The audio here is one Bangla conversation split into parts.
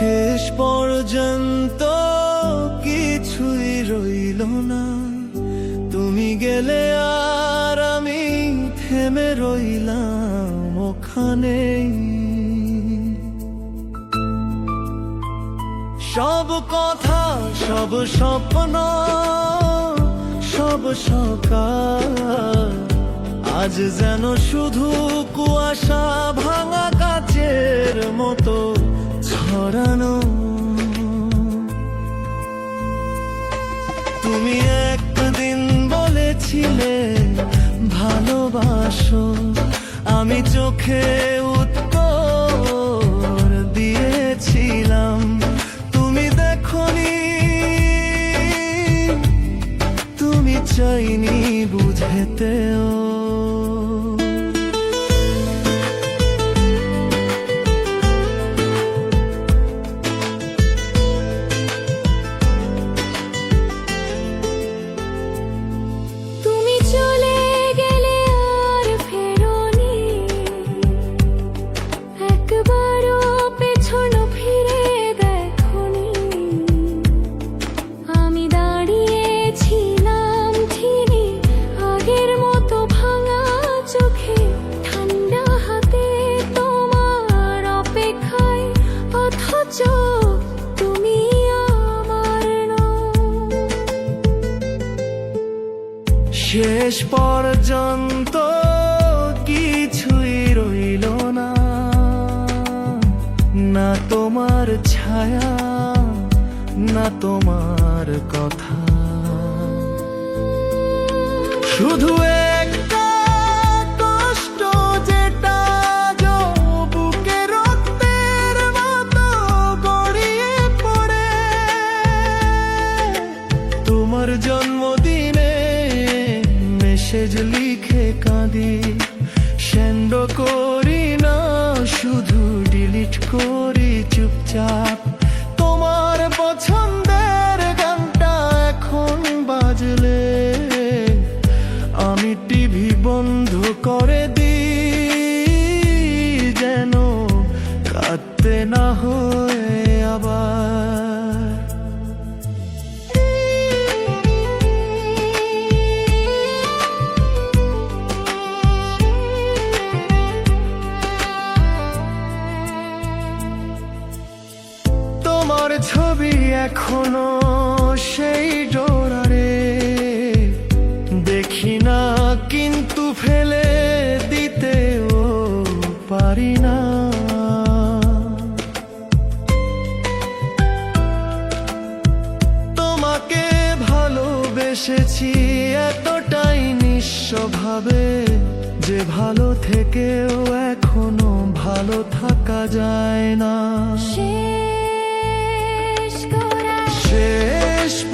শেষ পর্যন্ত কিছুই রইল না। তুমি গেলে আর আমি থেমে রইলাম ওখানেই সব কথা, সব স্বপ্ন, সব সকাল আজ যেন শুধু কুয়াশা ভাঙা তুমি একদিন বলেছিলে ভালোবাসো। আমি চোখে উত্তর দিয়েছিলাম। তুমি দেখনি তুমি চাইনি বুঝেতেও। শেষ পর্যন্ত কিছুই রইল না। না তোমার ছায়া না তোমার কথা। শুধু schedule তোমার ছবি এখনও সেই ডোরারে। দেখি না, কিন্তু ফেলে দিতেও পারি না। তোমাকে ভালোবেসেছি এতটাই নিঃস্বভাবে যে ভালো থেকেও এখনও ভালো থাকা যায় না। শেষ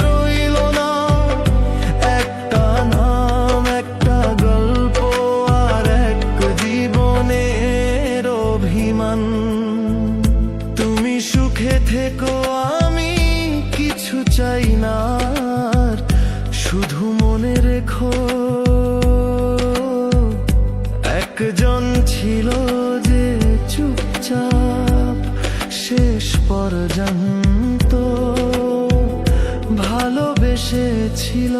রইল না। একটা নাম, একটা গল্প আর জীবনের অভিমান। তুমি সুখে থেকো, আমি কিছু চাই না। শুধু মনে রেখো পর্যন্ত ভালোবেসেছিল।